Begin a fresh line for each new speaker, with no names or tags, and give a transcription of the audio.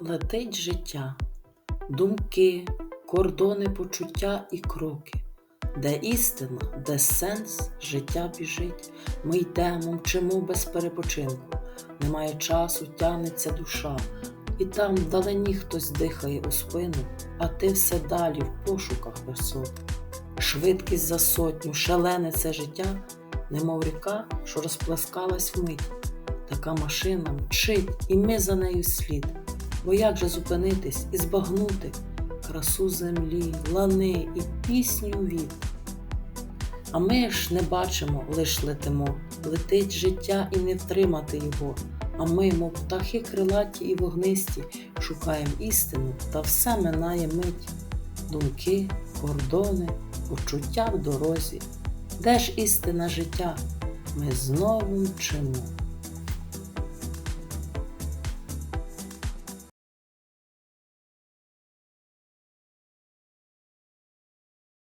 летить життя, думки, кордони почуття і кроки, де істина, де сенс життя біжить, ми йдемо, мчимо без перепочинку, немає часу, тянеться душа, і там вдалині хтось дихає у спину, а ти все далі в пошуках висот. Швидкість за сотню, шалене це життя, немов ріка, що розплескалась вмить. Така машина мчить, і ми за нею слід. Бо як же зупинитись і збагнути красу землі, лани і пісню від? А ми ж не бачимо, лиш летимо, летить життя і не втримати його. А ми, мов птахи крилаті і вогнисті, шукаємо істину, та все минає мить. Думки, кордони, почуття в дорозі. Де ж істина життя? Ми знову мчимо.